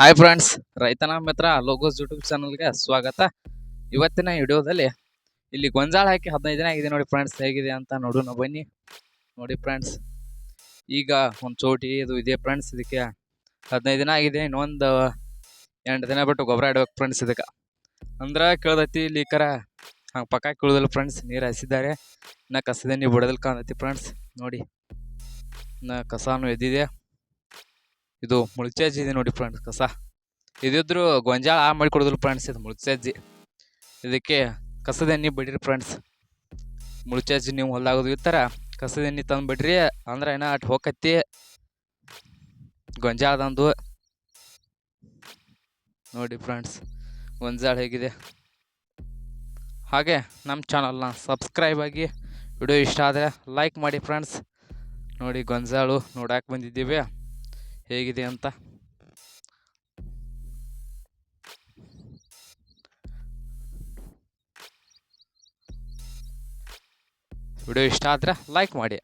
Hi friends ರೈತನ ಮಿತ್ರ logos YouTube ಚಾನಲ್ಗೆ ಸ್ವಾಗತ. ಇವತ್ತಿನ ವಿಡಿಯೋದಲ್ಲಿ ಇಲ್ಲಿ ಗೊಂಜಾಳ ಹಾಕಿ ಹದಿನೈದು ದಿನ ಆಗಿದೆ ನೋಡಿ ಫ್ರೆಂಡ್ಸ್ ಹೇಗಿದೆ ಅಂತ ನೋಡೋಣ ಬನ್ನಿ. ನೋಡಿ ಫ್ರೆಂಡ್ಸ್ ಈಗ ಒಂದು ಚೋಟಿ, ಇದು ಇದೆ ಫ್ರೆಂಡ್ಸ್ ಇದಕ್ಕೆ ಹದಿನೈದು ದಿನ ಆಗಿದೆ, ಇನ್ನೊಂದು ಎಂಟು ದಿನ ಬಿಟ್ಟು ಗೊಬ್ಬರ ಇಡ್ಬೇಕು ಫ್ರೆಂಡ್ಸ್ ಇದಕ್ಕೆ. ಅಂದ್ರೆ ಕೇಳ್ದೈತಿ ಇಲ್ಲಿ ಕರ, ಹಂಗೆ ಪಕ್ಕ ಕೇಳಿದಲ್ಲ ಫ್ರೆಂಡ್ಸ್ ನೀರು ಹಸಿದ್ದಾರೆ ನಾ ಕಸದ ನೀವು ಬಿಡೋದಿಲ್ಲ ಕಾಣತಿ ಫ್ರೆಂಡ್ಸ್ ನೋಡಿ ನಾ ಕಸಾನು ಎದ್ದಿದೆ. ಇದು ಮುಳ್ಚಜ್ಜಿ ಇದೆ ನೋಡಿ ಫ್ರೆಂಡ್ಸ್ ಕಸ. ಇದಿದ್ರು ಗೊಂಜಾಳ ಆ ಮಾಡಿ ಕೊಡೋದಿಲ್ಲ ಫ್ರೆಂಡ್ಸ್ ಇದು ಮುಳ್ಚಜ್ಜಿ ಇದಕ್ಕೆ ಕಸದ ಎಣ್ಣೆ ಬಿಡ್ರಿ ಫ್ರೆಂಡ್ಸ್ ಮುಳ್ಚಜ್ಜಿ ನೀವು ಹೊಲ್ದಾಗೋದು ಈ ಥರ ಕಸದ ಎಣ್ಣೆ ತಂದು ಬಿಡ್ರಿ, ಅಂದ್ರೆ ಏನೋ ಅಟ್ ಹೋಗತ್ತಿ ಗೊಂಜಾಳದಂದು ನೋಡಿ ಫ್ರೆಂಡ್ಸ್ ಗೊಂಜಾಳ ಹೇಗಿದೆ. ಹಾಗೆ ನಮ್ಮ ಚಾನಲ್ನ ಸಬ್ಸ್ಕ್ರೈಬ್ ಆಗಿ ವಿಡಿಯೋ ಇಷ್ಟ ಆದರೆ ಲೈಕ್ ಮಾಡಿ ಫ್ರೆಂಡ್ಸ್ ನೋಡಿ ಗೊಂಜಾಳು ನೋಡಕ್ಕೆ ಬಂದಿದ್ದೀವಿ. ಹೇಗಿದೆ ಅಂತ? ವಿಡಿಯೋ ಇಷ್ಟ ಆದರೆ ಲೈಕ್ ಮಾಡಿ.